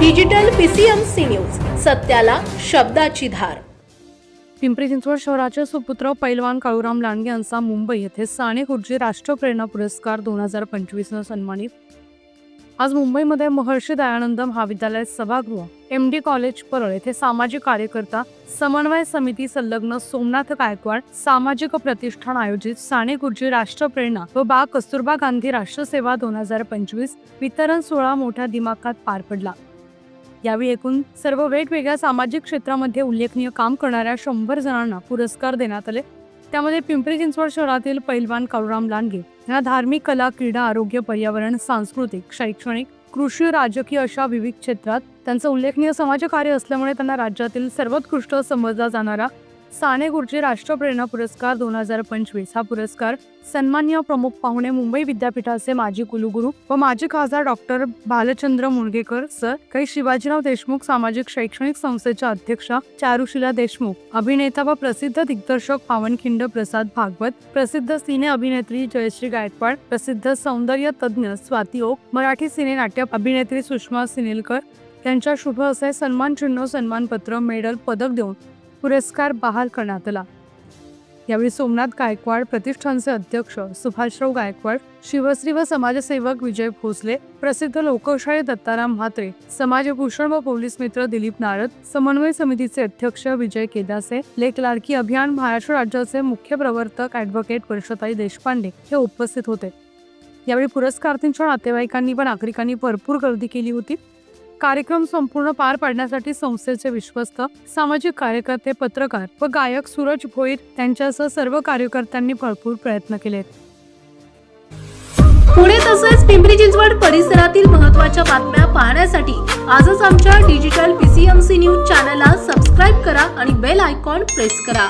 Digital PCMC news सत्याला शब्दाची धार. पिंपरी चिंचवड शहराचे सुपुत्र पैलवान काळूराम लांडगे यांचा मुंबई येथे साने खुर्ची राष्ट्रप्रेरणा पुरस्कार दोन हजार पंचवीसनं सन्मानित. आज मुंबईमध्ये महर्षी दयानंद महाविद्यालय सभागृह एम डी कॉलेज परळ येथे सामाजिक कार्यकर्ता समन्वय समिती संलग्न सोमनाथ गायकवाड सामाजिक प्रतिष्ठान आयोजित साने गुरुजी राष्ट्रप्रेरणा व बा कस्तुरबा गांधी राष्ट्रसेवा दोन हजार पंचवीस वितरण सोहळा मोठ्या दिमाखात पार पडला. यावेळी एकूण सर्व वेगवेगळ्या सामाजिक क्षेत्रामध्ये उल्लेखनीय काम करणाऱ्या शंभर जणांना पुरस्कार देण्यात आले. त्यामध्ये पिंपरी चिंचवड शहरातील पैलवान काळूराम लांडगे यांना धार्मिक कला क्रीडा आरोग्य पर्यावरण सांस्कृतिक शैक्षणिक कृषी राजकीय अशा विविध क्षेत्रात त्यांचं उल्लेखनीय समाजकार्य असल्यामुळे त्यांना राज्यातील सर्वोत्कृष्ट समजला जाणारा साने गुरुजी राष्ट्रप्रेरणा पुरस्कार दोन हजार पंचवीस. हा पुरस्कार सन्मान्य प्रमुख पाहुणे मुंबई विद्यापीठाचे माजी कुलगुरू व माजी खासदार डॉक्टर भालचंद्र मुणगेकर सर काही शिवाजीराव देशमुख सामाजिक शैक्षणिक संस्थेच्या अध्यक्षा चारुशिला देशमुख अभिनेता व प्रसिद्ध दिग्दर्शक पावनखिंड प्रसाद भागवत प्रसिद्ध सिने अभिनेत्री जयश्री गायकवाड प्रसिद्ध सौंदर्य तज्ज्ञ स्वाती ओक मराठी सिने नाट्य अभिनेत्री सुषमा सिनेलकर यांच्या शुभ असे सन्मान चिन्ह सन्मानपत्र मेडल पदक देऊन पुरस्कार बहाल करण्यात आला. यावेळी सोमनाथ गायकवाड प्रतिष्ठानचे अध्यक्ष सुभाषराव गायकवाड शिवश्री व समाजसेवक विजय भोसले प्रसिद्ध लोकशाही दत्ताराम म्हात्रे समाजभूषण व पोलीस मित्र दिलीप नारद समन्वय समितीचे अध्यक्ष विजय केदासे लेख लाडकी अभियान महाराष्ट्र राज्याचे मुख्य प्रवर्तक ॲडव्होकेट वर्षताई देशपांडे हे उपस्थित होते. यावेळी पुरस्कार्थींच्या नातेवाईकांनी व नागरिकांनी भरपूर गर्दी केली होती. कार्यक्रम संपूर्ण पार पाडण्यासाठी संस्थेचे विश्वस्त सामाजिक कार्यकर्ते पत्रकार व गायक सूरज भोईर यांच्यासह सर्व कार्यकर्त्यांनी भरपूर प्रयत्न केले पुणे तसेच पिंपरी चिंचवड परिसरातील महत्त्वाच्या बातम्या पाहण्यासाठी आजच आमच्या डिजिटल पीसीएमसी न्यूज चॅनलला सबस्क्राईब करा आणि बेल आयकॉन प्रेस करा.